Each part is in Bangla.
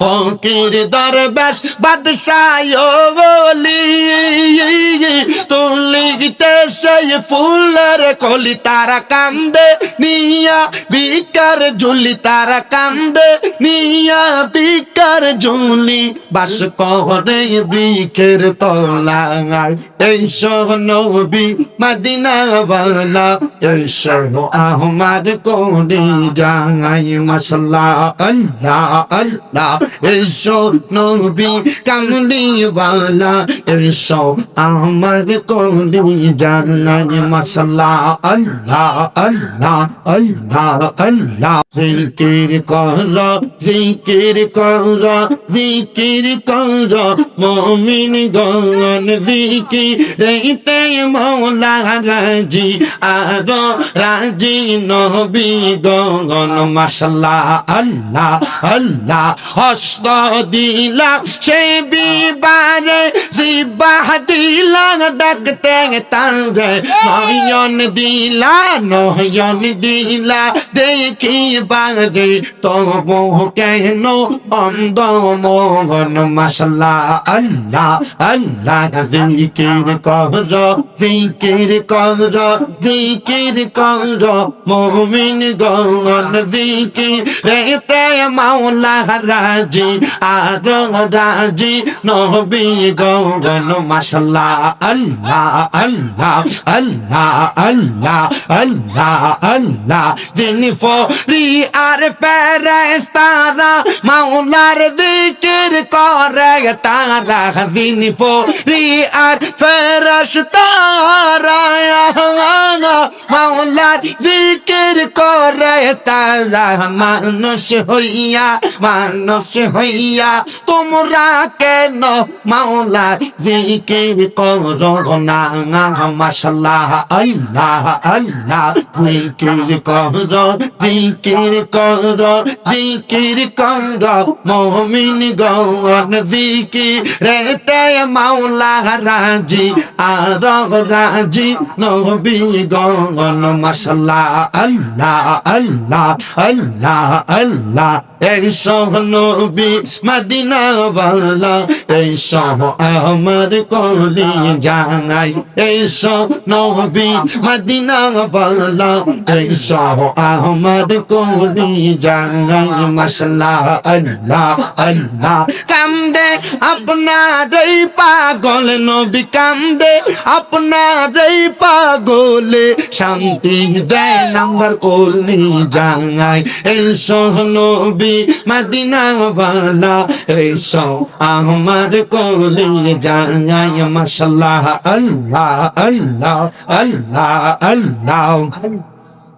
ফকির দরবেশ বাদশাহ বলি, তুলিতে সেই ফুলের কলি তারা কান্দে, নিয়া বিকার ঝুলি তারা কান্দে, নিয়া বিকার ঝুলি বাস করে বৃক্ষের তলায়। এই নবী মদিনা বালা এই আহমাদ কোনি যাই মশলা আল্লাহ আল্লাহ। এসো নবী কামলি বালা এসো আমার কোনি জানাই মশলা আল্লাহ আল্লাহ আল্লাহ আল্লাহ জিকির কর জিকির কর জিকির কর মমিন গন জিকির রেতে মৌলা রাজি আর রাজি নবী গন মশলা আল্লাহ আল্লাহ হস্ত দিলা সে বিবারে জিবাহ দিলা ডাকতে তারে নয়ন দিলা নয়ন দিলা, দেখি বারে তবু কেন অন্ধ মোহন? মশলা আল্লাহ আল্লাহ, জিকির কর জিকির কর জিকির কর, মোমিন গন জিকির, রেতে মাওলা রাজি আর রাজি নবী গন মশলা আল্লাহ আল্লাহ আল্লাহ আল্লাহ আল্লাহ আল্লাহ। যিনি ফরি আর ফেরেস্তারা মাওলার জিকির করে, তারা যিনি ফরি আর ফেরেস্তারা মাওলার জিকির করে, তারা মানুষ হইয়া, মানুষ হইয়া তোমরা কেন মাওলার জিকির করো না? মাশাল্লাহ, আল্লাহ আল্লাহ, জিকির করো জিকির করো জিকির করো। মোমিন গন জিকির রেতে মাওলা রাজি আর রাজি, নবী গন মাশাল্লাহ, আল্লাহ আল্লাহ আল্লাহ আল্লাহ। এই সহ নবী মদিনা বালা এই সহ আমার কলি জানাই। এই সহ নবী মদিনা বালা এই সহ আমার কলি জানাই। মশলা আল্লাহ আল্লাহ। কান্দে আপনার এই পাগল নবী কান্দে আপনার এই পাগলে শান্তি দেয় নাম্বার কলি জানাই। এই সহ নবী নবী মদিনা বালা এসো আমার কোলে যায় মাশাল্লাহ আল্লাহ আল্লাহ আল্লাহ আল্লাহ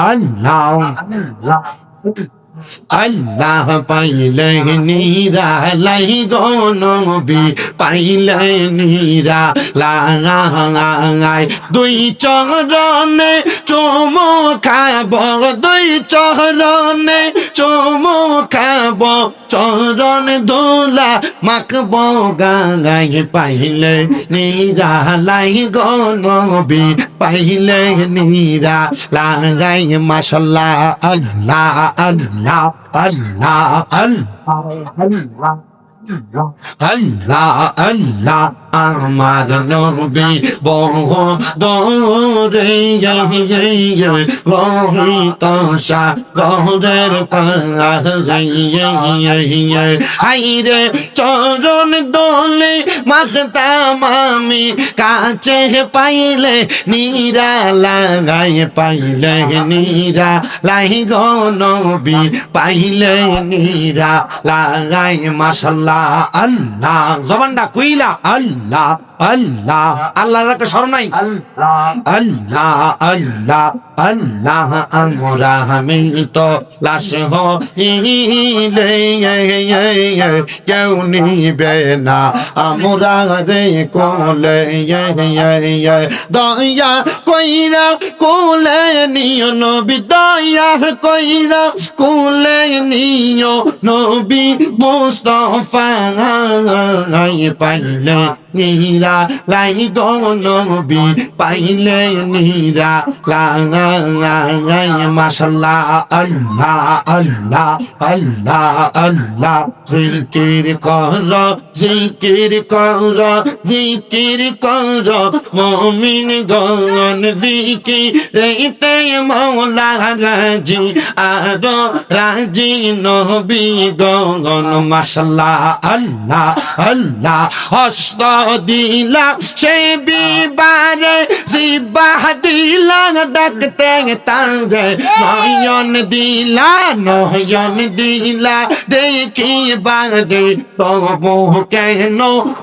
আল্লাহ আল্লাহ পাইলে নিরা, লাই গনবি পাইলে নীরা লাঙাই দুই চরণে চুমো খাব দুই চরণে চুমো খাব চরণ দোলা মাখব গাঙাই পাইলে নিরা লাই গনবি, পাইলে নিরা লাগাই মাসাল্লাহ আল্লাহ আল্লাহ আল্লাহ আল্লাহ আল্লাহ আল্লাহ চরণ দোলে মাখতাম আমি কাছে পাইলে নীরা লাগাই পাইলে নীরা লাই গো পাইলে নীরা লাগাই মাসাল্লাহ আল্লাহ, জবানটা কইলা আল্লাহ। আল্লাহ আল্লাহর একটা স্মরণ নাই? আল্লাহ। আল্লাহ আল্লাহ আল্লাহ আমরা আমি তো লাশ হইলে কেউ নিবে না। আমরা রে কোলে দয়া কইরা কোলে নিও নবী দয়া কইরা কোলে নিও নবী মুস্তফা পাইলে নীরা লাই গো নবী পাইলে নীরা লাই মাশাল্লাহ আল্লাহ আল্লাহ আল্লাহ আল্লাহ জিকির কর জিকির জিকির মমিন গন দিকি রেতে মৌলা রাজি আর রাজি নবী গন মাশাল্লাহ আল্লাহ আল্লাহ হস্ত দিলা সে বিবারে জিবাহ দিলা ডাকতে তারে নয়ন দিলা নয়ন দিলা দেখি বারে তবু কেন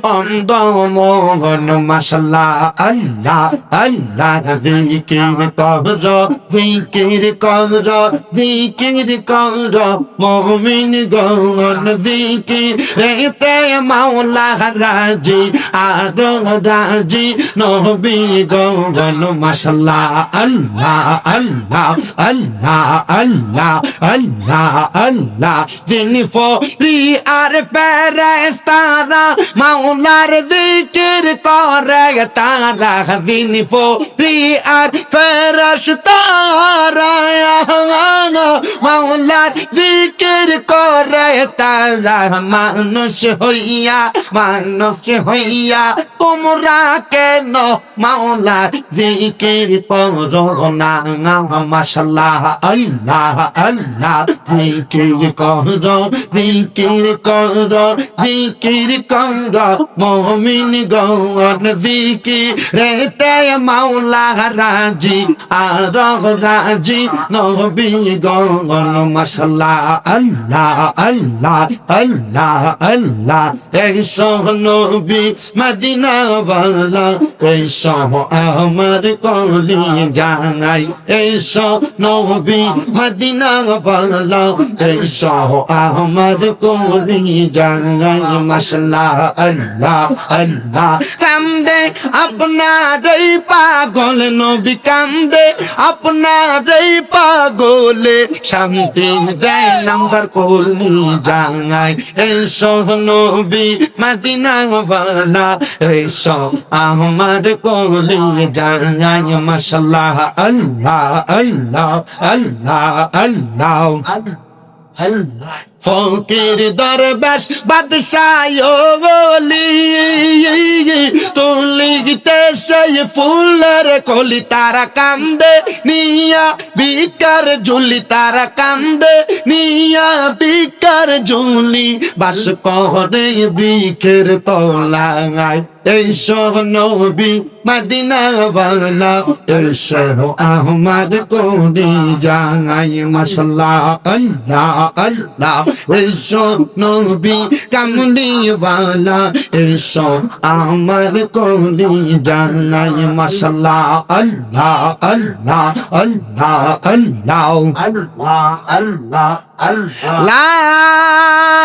অন্ধ মোহন মশলা আল্লাহ আল্লাহ জিকির কর জিকির কর জিকির কর মমিন গন জিকির রেতে মাওলা রাজি আর রাজি নবী গন মশলা আল্লাহ আল্লাহ আল্লাহ আল্লাহ আল্লাহ আল্লাহ যিনি ফরি আর ফেরেস্তারা মাওলার জিকির করে তারা যিনি ফরি আর ফেরেস্তারা মাওলার জিকির করে তারা মানুষ হইয়া মানুষ হইয়া, তোমরা কেন মাওলার জিকির করো না? মাশাল্লাহ আল্লাহ আল্লাহ, জিকির করো জিকির করো জিকির করো, মমিন গন জিকির রেতে মাওলা রাজি, আর রাজি নবী গন মাশাল্লাহ আল্লাহ আল্লাহ আল্লাহ আল্লাহ এই এই নবী মদিনা বালা এই পাগল নবী কান্দে আপনার এই পাগলে শান্তি দেয় নাম্বার কলি জানাই এসব নবী মাদিনা বালা এই আমার কলি জানাই মশাল্লাহ আল্লাহ আল্লাহ আল্লাহ আল্লাহ আল্লাহ ফকির দরবেশ বাদশাহ বলি, তুলিতে সেই ফুলের কলি তারা কান্দে, নিয়া বিকার ঝুলি তারা কান্দে, নিয়া বিকার ঝুলি বাস করে বিকের তলায়। এই নবী মদিনা বালা এই আহমদ কোনি জাঙাই মশলা আল্লাহ আল্লাহ। এই নবী কামলি বালা এই আমার কলি জানাই মশলা আল্লাহ আল্লাহ আল্লাহ আল্লাহ আল্লাহ আল্লাহ আল্লাহ